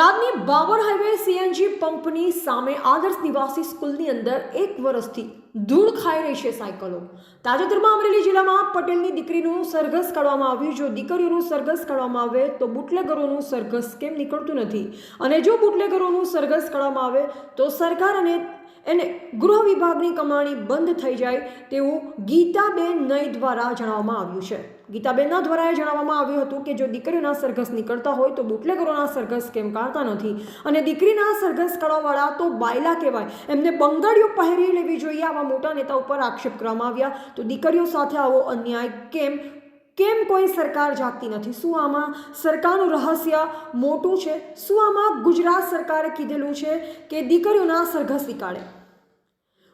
થરાદની Babur highway CNG પંપની સામે આદર્શ નિવાસી સ્કૂલની અંદર એક વર્ષથી ધૂળ ખાઈ રહી છે સાયકલો. તાજેતરમાં અમરેલી જિલ્લામાં પટેલની દીકરીનું સરઘસ કાઢવામાં આવ્યું. જો દીકરીઓનું સરઘસ કાઢવામાં આવે તો બુટલેગરોનું સરઘસ કેમ નીકળતું નથી? અને જો બુટલેગરોનું સરઘસ કાઢવામાં આવે તો સરકાર અને એને ગૃહ વિભાગની કમાણી બંધ થઈ જાય તેવું ગીતાબેન નઈ દ્વારા જણાવવામાં આવ્યું છે. ગીતાબેનના દ્વારા એ જણાવવામાં આવ્યું હતું કે જો દીકરીઓના સરઘસ નીકળતા હોય તો બુટલેગરોના સરઘસ કેમ કાઢતા નથી અને દીકરીના સરઘસ કાઢવાવાળા તો બાયલા કહેવાય. એમને બંગાળીઓ પહેરી લેવી જોઈએ આવા મોટા નેતા ઉપર આક્ષેપ કરવામાં આવ્યા. તો દીકરીઓ સાથે આવો અન્યાય કેમ કેમ કોઈ સરકાર જાગતી નથી? શું આમાં સરકારનું રહસ્ય મોટું છે? શું આમાં ગુજરાત સરકારે કીધેલું છે કે દીકરીઓના સરઘસ નીકાળે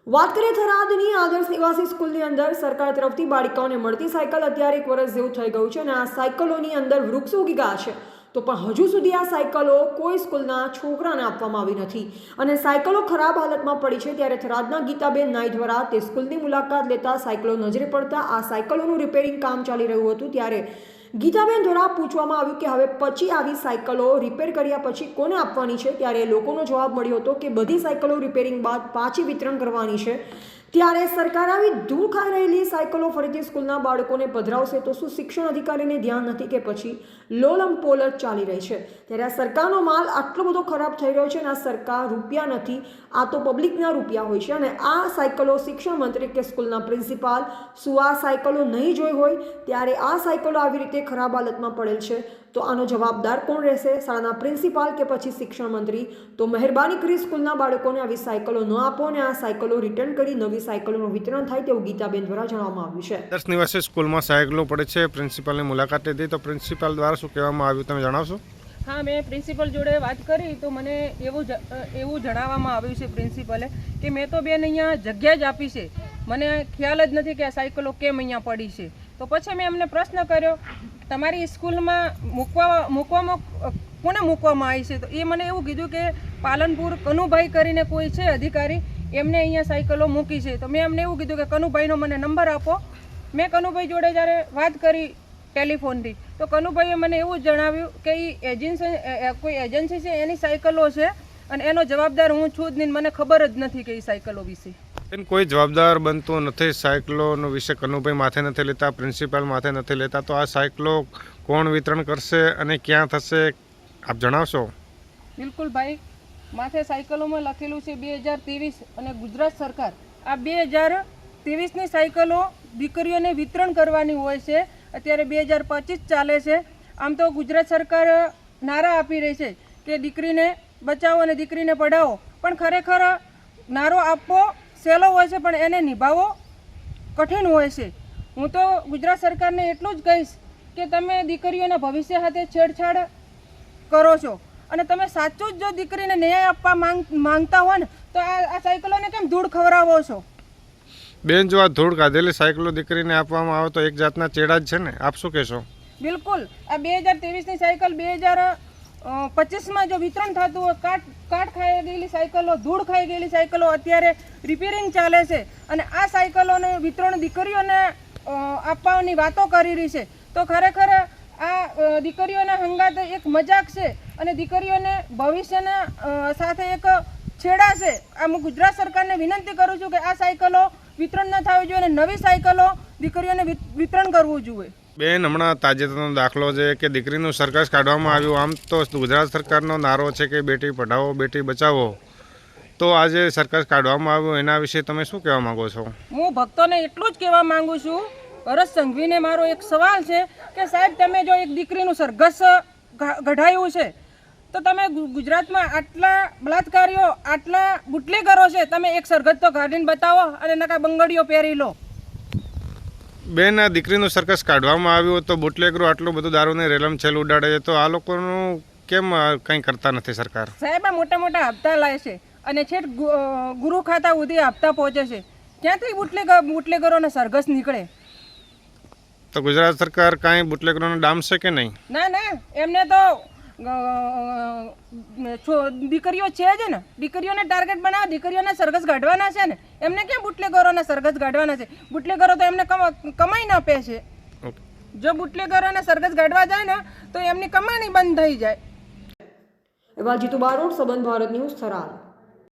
વાત કરીએ થરાદની આદર્શ નિવાસી સ્કૂલની અંદર સરકાર તરફથી બાળિકાઓને મળતી સાયકલ અત્યારે એક વર્ષ જેવું થઈ ગયું છે અને આ સાયકલોની અંદર વૃક્ષો ઉગી ગયા છે. તો પણ હજુ સુધી આ સાયકલો કોઈ સ્કૂલના છોકરાને આપવામાં આવી નથી. અને સાયકલો ખરાબ હાલતમાં પડી છે ત્યારે થરાદના ગીતાબેન નાઈ દ્વારા તે સ્કૂલની મુલાકાત લેતા સાયકલો નજરે પડતા આ સાયકલોનું રિપેરિંગ કામ ચાલી રહ્યું હતું ત્યારે ગીતાબેન દ્વારા પૂછવામાં આવ્યું કે હવે પછી આવી સાયકલો રિપેર કર્યા પછી કોને આપવાની છે? ત્યારે લોકોનો જવાબ મળ્યો હતો કે બધી સાયકલો રિપેરિંગ બાદ પાછી વિતરણ કરવાની છે. ત્યારે સરકાર આવી ધૂળ ખાઈ રહેલી સાયકલો ફરીથી સ્કૂલના બાળકોને પધરાવશે તો શું શિક્ષણ અધિકારીને ધ્યાન નથી કે પછી લોલમ પોલ ચાલી રહી છે? ત્યારે આ સરકારનો માલ આટલો બધો ખરાબ થઈ રહ્યો છે અને આ સરકાર રૂપિયા નથી, આ તો પબ્લિકના રૂપિયા હોય છે. અને આ સાયકલો શિક્ષણ મંત્રી કે સ્કૂલના પ્રિન્સિપાલ શું આ સાયકલો નહીં જોઈ હોય? ત્યારે આ સાયકલો આવી રીતે ખરાબ હાલતમાં પડેલ છે. તો આનો જવાબદાર કોણ રહેશે? શાળાના પ્રિન્સિપાલ કે પછી શિક્ષણ મંત્રી? તો મહેરબાની કરી સ્કૂલના બાળકોને આવી સાયકલો ન આપો અને આ સાયકલો રિટર્ન કરી નવી સાયકલોનું વિતરણ થાય તેવું ગીતાબેન દ્વારા જણાવવામાં આવ્યું છે. દસ નિવાસી સ્કૂલમાં સાયકલો પડે છે. પ્રિન્સિપાલની મુલાકાત લીધી તો પ્રિન્સિપાલ દ્વારા શું કહેવામાં આવ્યું તમે જણાવશો? હા મેં પ્રિન્સિપલ જોડે વાત કરી તો મને એવું જ- એવું જણાવવામાં આવ્યું છે પ્રિન્સિપલે કે મેં તો બેન અહીંયા જગ્યા જ આપી છે. મને ખ્યાલ જ નથી કે આ સાયકલો કેમ અહીંયા પડી છે. તો પછી મેં એમને પ્રશ્ન કર્યો તમારી સ્કૂલમાં મૂકવા મૂકવામાં કોને મૂકવામાં આવી છે? તો એ મને એવું કીધું કે પાલનપુર કનુભાઈ કરીને કોઈ છે અધિકારી. એમને અહીંયા સાયકલો મૂકી છે. તો મેં એમને એવું કીધું કે કનુભાઈનો મને નંબર આપો. મેં કનુભાઈ જોડે જ્યારે વાત કરી ટેલિફોનથી તો કનુભાઈએ મને એવું જણાવ્યું કે એ એજન્સી કોઈ એજન્સી છે એની સાયકલો છે અને એનો જવાબદાર હું છું જ નહીં મને ખબર જ નથી કે એ સાયકલો વિશે. કોઈ જવાબદાર બનતો નથી સાયકલોનો વિશે. કનુભાઈ માથે નથી લેતા પ્રિન્સિપાલ માથે નથી લેતા. તો આ સાયકલો કોણ વિતરણ કરશે અને ક્યાં થશે આપ જણાવશો? બિલકુલ ભાઈ માથે સાયકલોમાં લખેલું છે બે હજાર ત્રેવીસ અને ગુજરાત સરકાર આ બે હજાર ત્રેવીસની સાયકલો દીકરીઓને વિતરણ કરવાની હોય છે. અત્યારે બે હજાર પચીસ ચાલે છે. આમ તો ગુજરાત સરકાર નારા આપી રહી છે કે દીકરીને બચાવો અને દીકરીને પઢાવો. પણ ખરેખર નારો આપવો સહેલો હોય છે, પણ એને નિભાવવો કઠિન હોય છે. હું તો ગુજરાત સરકારને એટલું જ કહીશ કે તમે દીકરીઓના ભવિષ્ય સાથે છેડછાડ કરો છો. અને તમે સાચું જ જો દીકરીને ન્યાય આપવા માંગ માંગતા હો ને તો આ આ સાયકલોને કેમ ધૂળ ખવડાવો છો? બેન જો આ ધૂળ કાઢેલી સાયકલો દીકરીને આપવામાં આવે તો એક જાતના ચેડા જ છે ને. આપ શું કહેશો? બિલકુલ. આ બે હજારની સાયકલ બે હજાર પચીસમાં જો વિતરણ થતું હોય કાટ કાટ ખાઈ ગયેલી સાયકલો ધૂળ ખાઈ ગયેલી સાયકલો અત્યારે રિપેરિંગ ચાલે છે. અને આ સાયકલોને વિતરણ દીકરીઓને આપવાની વાતો કરી રહી છે. તો ખરેખર આ દીકરીઓના હંગાતે એક મજાક છે. અને દીકરીઓને ભવિષ્યના સાથે એક છેડા છે. આ હું ગુજરાત સરકારને વિનંતી કરું છું કે આ સાયકલો વિતરણ ન થવી જોઈએ અને નવી સાયકલો દીકરીઓને વિતરણ કરવું જોઈએ. બેન હમણાં તાજેતરનો દાખલો છે કે દીકરીનું સરઘસ કાઢવામાં આવ્યું. આમ તો ગુજરાત સરકારનો નારો છે કે બેટી પઢાવો બેટી બચાવો. તો આજે સરઘસ કાઢવામાં આવ્યું. એના વિશે તમે શું કહેવા માંગો છો? હું ભક્તોને એટલું જ કહેવા માંગુ છું. ભરત સંઘવીને મારો એક સવાલ છે કે સાહેબ તમે જો એક દીકરીનું સરઘસ ઘા- કઢાયું છે તો તમે ગુજરાતમાં આટલા બલાત્કારીઓ આટલા બુટલેગરો છે તમે એક સરઘસ તો કાઢીને બતાવો અને નકા બંગડીઓ પહેરી લો. બેન આ દીકરીનું સરઘસ કાઢવામાં આવ્યું તો બુટલેગરો આટલું બધું દારૂને રેલમ છેલ ઉડાડે છે તો આ લોકોનું કેમ કંઈ કરતા નથી સરકાર? સાહેબ આ મોટા મોટા હપ્તા લાવે છે અને ગુ- ગુરુ ખાતા સુધી હપ્તા પહોંચે છે. ક્યાંથી બુટલેગ બુટલેગરોને સરઘસ નીકળે? તો ગુજરાત સરકાર કાંઈ બુટલેગરોને ડામશે કે નહીં? ના ના એમને તો છો- દીકરીઓ છે જ ને. દીકરીઓને ટાર્ગેટ બનાવે દીકરીઓને સરઘસ કાઢવાના છે ને. એમને ક્યાં બુટલેગરોના સરઘસ કાઢવાના છે? બુટલેગરો તો એમને કમા- કમાઈને આપે છે. જો બુટલેગરોને સરઘસ કાઢવા જાય ને તો એમની કમાણી બંધ થઈ જાય. એવા જીતુ બારોટ સંબંધ ભારત ન્યૂઝ થરાદ.